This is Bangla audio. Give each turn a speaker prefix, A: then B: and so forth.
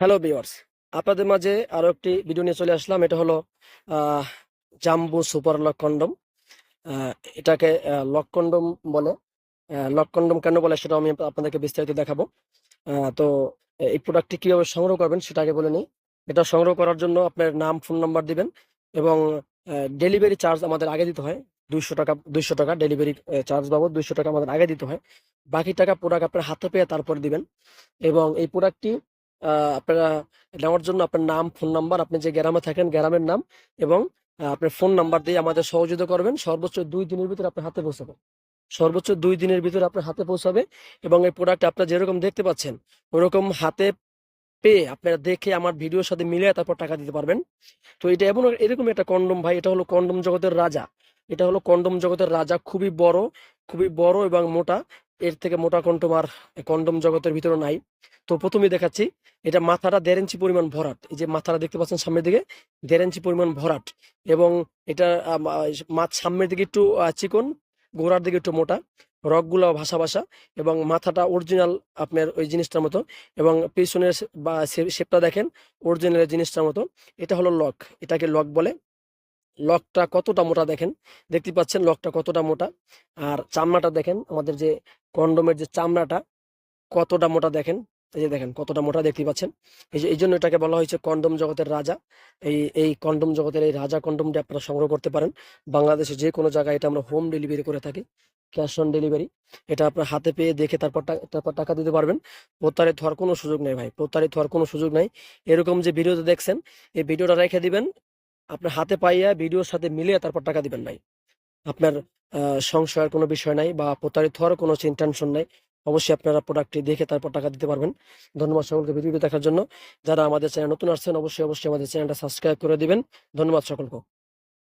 A: হ্যালো ভিউয়ার্স আপনাদের মাঝে আরও একটি ভিডিও নিয়ে চলে আসলাম। এটা হলো জাম্বু সুপার লক এটাকে লক বলে। লক কেন বলে সেটা আমি আপনাদেরকে বিস্তারিত দেখাবো। তো, এই প্রোডাক্টটি কীভাবে সংগ্রহ করবেন সেটা আগে বলে নিই। এটা সংগ্রহ করার জন্য আপনার নাম ফোন নাম্বার দিবেন এবং ডেলিভারি চার্জ আমাদের আগে দিতে হয়। দুইশো টাকা দুইশো টাকা ডেলিভারি চার্জ বাবদ দুইশো টাকা আমাদের আগে দিতে হয়। বাকি টাকা প্রোডাক্ট আপনার হাতে পেয়ে তারপর দিবেন। এবং এই প্রোডাক্টটি আপনারা নেওয়ার জন্য আপনার নাম, ফোন নাম্বার, আপনি যে গ্রামে থাকেন, গ্রামের নাম এবং আপনার ফোন নাম্বার দিয়ে আমাদের সহযোগিতা করবেন। সর্বোচ্চ দুই দিনের ভিতরে আপনার হাতে পৌঁছাবে। সর্বোচ্চ দুই দিনের ভিতরে আপনার হাতে পৌঁছাবে এবং এই প্রোডাক্ট আপনারা যেরকম দেখতে পাচ্ছেন, ওরকম হাতে পেয়ে আপনারা দেখে আমার ভিডিওর সাথে মিলে তারপর টাকা দিতে পারবেন। তো এটা এমন এরকম একটা কন্ডম ভাই, এটা হলো কন্ডম জগতের রাজা। এটা হলো কন্ডম জগতের রাজা, খুবই বড় খুবই বড় এবং মোটা। এর থেকে মোটা কন্ডম আর কন্ডম জগতের ভিতরে নাই। তো প্রথমে দেখাচ্ছি, এটা মাথাটা দেড় ইঞ্চি পরিমাণ ভরাট। এই যে মাথাটা দেখতে পাচ্ছেন সামনের দিকে, দেড় ইঞ্চি পরিমাণ ভরাট। এবং এটা মাছ সামনের দিকে একটু চিকন, গোড়ার দিকে একটু মোটা। রকগুলো ভাসা ভাসা এবং মাথাটা অরিজিনাল আপনার ওই জিনিসটার মতো এবং পিছনের বা শেপটা দেখেন অরিজিনাল জিনিসটার মতো। এটা হলো লক এটাকে লক বলে। লকটা কতটা মোটা দেখেন, দেখতে পাচ্ছেন লকটা কতটা মোটা। আর চামড়াটা দেখেন, আমাদের যে কন্ডোমের যে চামড়াটা, কতটা মোটা দেখেন? এই যে দেখেন, কতটা মোটা দেখতে পাচ্ছেন? এই যে, এই জন্য এটাকে বলা হয়েছে কন্ডম জগতের রাজা। এই এই কন্ডম জগতের এই রাজা কন্ডমটি আপনারা সংগ্রহ করতে পারেন। বাংলাদেশে যে কোনো জায়গায় এটা আমরা হোম ডেলিভারি করে থাকি, ক্যাশ অন ডেলিভারি। এটা আপনার হাতে পেয়ে দেখে তারপর তারপর টাকা দিতে পারবেন। প্রতারিত হওয়ার কোনো সুযোগ নেই ভাই, প্রতারিত হওয়ার কোনো সুযোগ নাই। এরকম যে ভিডিওতে দেখছেন, এই ভিডিওটা রেখে দিবেন। আপনার হাতে পাইয়া, ভিডিওর সাথে মিলিয়ে তারপর টাকা দিবেন ভাই। আপনার সংশয়ের কোনো বিষয় নাই বা প্রতারিত হওয়ার কোনো ইন্টেনশন নাই। অবশ্যই আপনারা প্রোডাক্টটি দেখে তারপর টাকা দিতে পারবেন। ধন্যবাদ সকলকে ভিডিওটি দেখার জন্য। যারা আমাদের চ্যানেল নতুন আসছেন, অবশ্যই অবশ্যই আমাদের চ্যানেলটা সাবস্ক্রাইব করে দিবেন। ধন্যবাদ সকলকে।